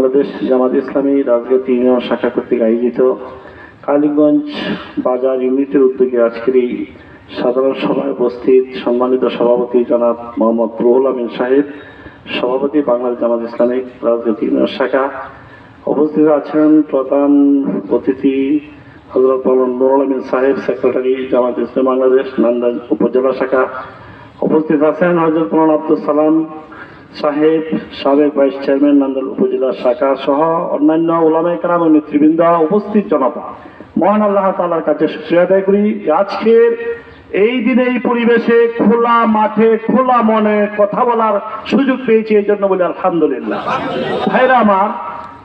বাংলাদেশ জামাত ইসলামী রাজনীতি ইউনিয়ন শাখা কর্তৃক আয়োজিত কালীগঞ্জ বাজার ইউনিটের উদ্যোগে আজকের এই সাধারণ সভায় উপস্থিত সম্মানিত সভাপতি জনাব মোহাম্মদ রুহুল আমিন সাহেব, সভাপতি বাংলাদেশ জামাত ইসলামিক রাজনীতি ইউনিয়ন শাখা উপস্থিত আছেন প্রধান অতিথি হজরত নুরুল আমিন সাহেব, সেক্রেটারি জামাত ইসলাম বাংলাদেশ, নান্দাজ উপজেলা শাখা উপস্থিত আছেন হজরত আব্দুল সালাম সাহেব, সাবেক ভাইস চেয়ারম্যান নান্দাল উপজেলা শাখা সহ অন্যান্য ওলামা ও নেতৃবৃন্দ উপস্থিত জনতা। মহান আল্লাহ তালার কাছে শুক্রিয়া আদায় করি। আজকের এই দিনে এই পরিবেশে খোলা মাঠে, খোলা মনে কথা বলার সুযোগ পেয়েছি এই জন্য বলি আলহামদুলিল্লাহ। ভাইরা আমার,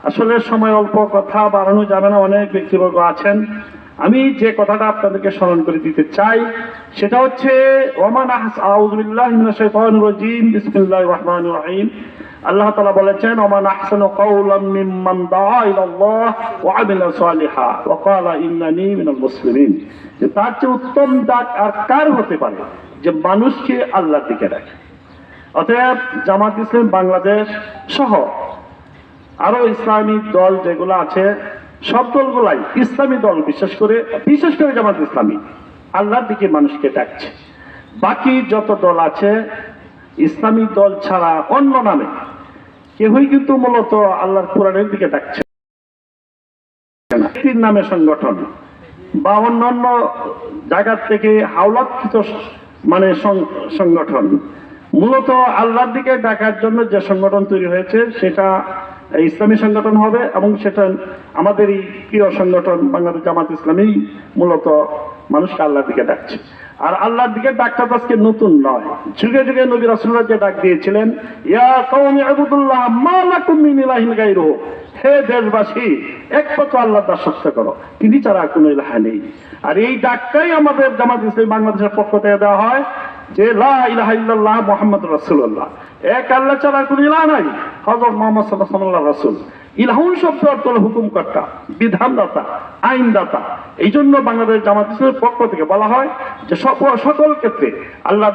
আসলে সময় অল্প, কথা বাড়ানো যাবে না, অনেক ব্যক্তিবর্গ আছেন। আমি যে কথাটা আপনাদেরকে স্মরণ করে দিতে চাই, সেটা হচ্ছে ওমান আল্লাহ তাআলা বলেছেন ওমান যে তার চেয়ে উত্তম ডাক আর কার হতে পারে? যে মানুষকে আল্লাহর দিকে ডাকে অতএব জামাত ইসলাম বাংলাদেশ সহ আরও ইসলামী দল যেগুলো আছে সব দলগুলাই ইসলামী দল, বিশেষ করে বিশেষ করে জামাত ইসলামী, আল্লাহর দিকে মানুষকে ডাকছে। বাকি যত দল আছে, ইসলামী দল ছাড়া অন্য নামে কেউই কিন্তু মূলত আল্লাহর কোরআনের দিকে ডাকছে নামে সংগঠন বা অন্যান্য জায়গার থেকে হাওলাৎকৃত মানে সংগঠন, মূলত আল্লাহর দিকে ডাকার জন্য যে সংগঠন তৈরি হয়েছে, সেটা ইসলামী সংগঠন হবে এবং সেটা আমাদের এই প্রিয় সংগঠন বাংলাদেশ জামাত ইসলামী মূলত মানুষকে আল্লাহর দিকে ডাকছে। আর আল্লাহর দিকে ডাকটা আজকে নতুন নয়। যুগে যুগে নবী রাসূলুল্লাহ যে ডাক দিয়েছিলেন, ইয়া হে দেশবাসী একমাত্র আল্লাহ দাসত্ব করো। তিনি ছাড়া কোনো ইলাহা নেই। আর এই ডাকটাই আমাদের জামাত ইসলামী বাংলাদেশের পক্ষ থেকে দেওয়া হয়। আল্লাহ এই জন্য বাংলাদেশ পক্ষ থেকে বলা হয় যে সকল ক্ষেত্রে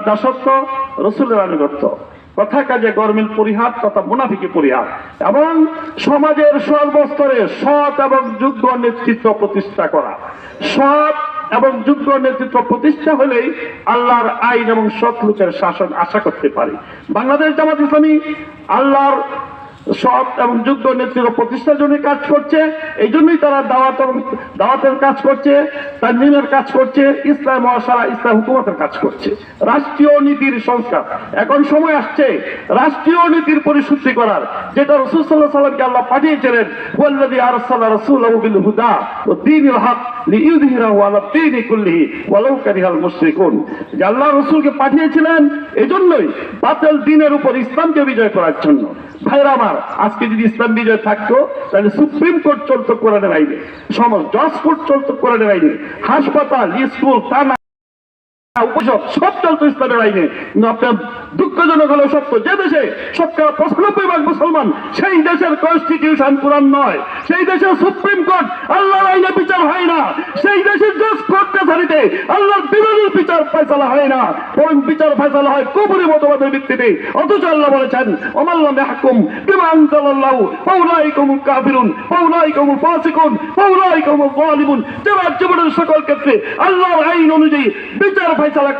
দাসত্ব, রসুলের আনুগত্য, কথা কাজে গরমিল পরিহার তথা মুনাফিকি পরিহার এবং সমাজের সর্বস্তরে সৎ এবং যোগ্য নেতৃত্ব প্রতিষ্ঠা করা। সৎ এবং যোগ্য নেতৃত্ব প্রতিষ্ঠা হলেই আল্লাহর আইন এবং সৎ লোকের শাসন আশা করতে পারে। বাংলাদেশ জামাত ইসলামী আল্লাহর সৎ এবং যোগ্য নেতৃত্ব প্রতিষ্ঠার জন্য কাজ করছে এই জন্যই তারা দাওয়াত দাওয়াতের কাজ করছে তার নিমের কাজ করছে, ইসলাম মহাসারা ইসলাম হুকুমতের কাজ করছে। রাষ্ট্রীয় নীতির সংস্কার। এখন সময় আসছে রাষ্ট্রীয় নীতির পরিশুদ্ধি করার, যেটা রসুল সাল্লাহ সাল্লামকে আল্লাহ পাঠিয়েছিলেন, ওয়াল্লাযী আরসালা রাসূলাহু বিল হুদা আলা দীনি ওয়ালাউ কারিহাল যে আল্লাহ পাঠিয়েছিলেন, এজন্যই উপর ইসলামকে বিজয় করার জন্য। ভাইরা আমার আজকে যদি ইসলাম বিজয় থাকতো, তাহলে সুপ্রিম কোর্ট চলতো কোরআনের আইনে, সমাজ, জজ কোর্ট চলতো কোরআনের আইনে, হাসপাতাল, স্কুল, থানা সেই দেশের কনস্টিটিউশন কোরআন নয়, সেই দেশের সুপ্রিম কোর্ট আল্লাহর আইনে বিচার হয় না সেই দেশের জজ কোর্ট কাছারিতে আল্লাহর বিরোধী বিচার ফয়সালা হয় না। বরং বিচার ফয়সালা হয় কুপুরি মতবাদের ভিত্তিতে অথচ আল্লাহ বলেছেন ফাসিকুন জীবনের সকল ক্ষেত্রে আল্লাহর আইন অনুযায়ী বিচার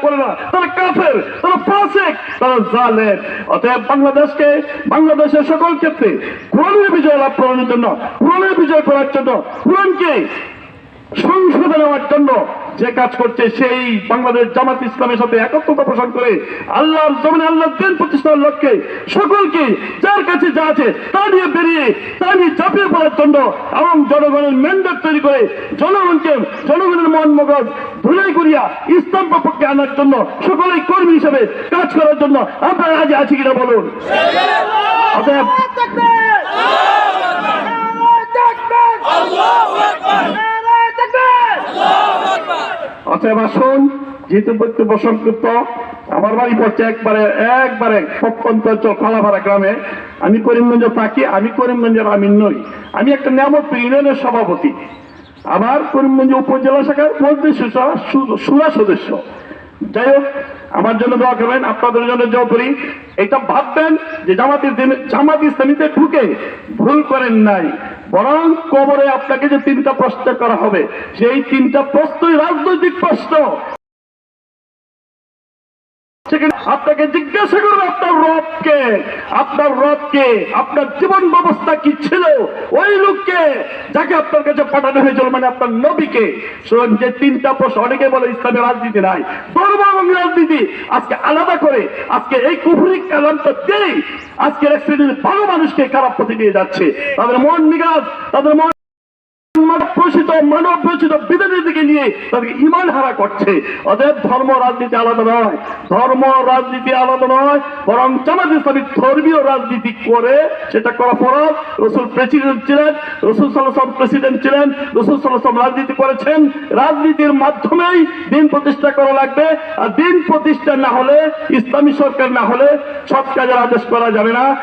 করে না। তারা কাফের, তারা ফাসিক, তারা জালেম। অতএব বাংলাদেশকে, বাংলাদেশের সকল ক্ষেত্রে কোরআনের বিজয় লাভ করানোর জন্য, কোরআনের বিজয় করার জন্য, কোরআনকে সংশোধন নেওয়ার জন্য যে কাজ করছে সেই বাংলাদেশ জামাত ইসলামের সাথে একত্রতা পোষণ করে আল্লাহর জমিনে আল্লাহর দিন প্রতিষ্ঠার লক্ষ্যে সকলকে যার কাছে যা আছে তা নিয়ে বেরিয়ে তা নিয়ে চাপিয়ে পড়ার জন্য এবং জনগণের ম্যান্ডেট তৈরি করে জনগণকে জনগণের মন মগজ ধুলাই করিয়া ইসলাম পক্ষে আনার জন্য সকলেই কর্মী হিসেবে কাজ করার জন্য আপনারা আজ আছি কিনা বলুন। অতএব অতএব আসুন যেহেতু বক্তব্য সংক্ষিপ্ত আমার বাড়ি পড়ছে একবারে একবারে প্রত্যন্ত অঞ্চল ফালাফাড়া গ্রামে। আমি করিমগঞ্জে থাকি, আমি করিমগঞ্জের আমি নই। আমি একটা নিয়ামতপুর ইউনিয়নের সভাপতি। আমার করিমগঞ্জ উপজেলা শাখার সুরা সদস্য। যাই হোক, আমার জন্য দোয়া করবেন, আপনাদের জন্য দোয়া করি। এটা ভাববেন যে জামাত জামাত ইসলামীতে ঢুকে ভুল করেন নাই। বরং কবরে আপনাকে যে তিনটা প্রশ্ন করা হবে সেই তিনটা প্রশ্নই রাজনৈতিক প্রশ্ন। আপনাকে জিজ্ঞাসা করবে, আপনার রবকে আপনার রবকে আপনার জীবন ব্যবস্থা কি ছিল? ওই লোককে যাকে আপনার কাছে পাঠানো হয়েছিল মানে আপনার নবীকে। শুনুন যে তিনটা প্রশ্ন, অনেকে বলে ইসলামের রাজনীতি নাই। ধর্ম এবং রাজনীতি। আজকে আলাদা করে, আজকে এই কুফুরি কালামটা দেই। আজকের এক শ্রেণির ভালো মানুষকে খারাপ পথে নিয়ে যাচ্ছে। তাদের মন নিগাজ তাদের মন রসুল প্রেসিডেন্ট ছিলেন, রসুল রাজনীতি করেছেন। রাজনীতির মাধ্যমেই দিন প্রতিষ্ঠা করা লাগবে। আর দিন প্রতিষ্ঠা না হলে, ইসলামী সরকার না হলে সৎ কাজের আদেশ করা যাবে না।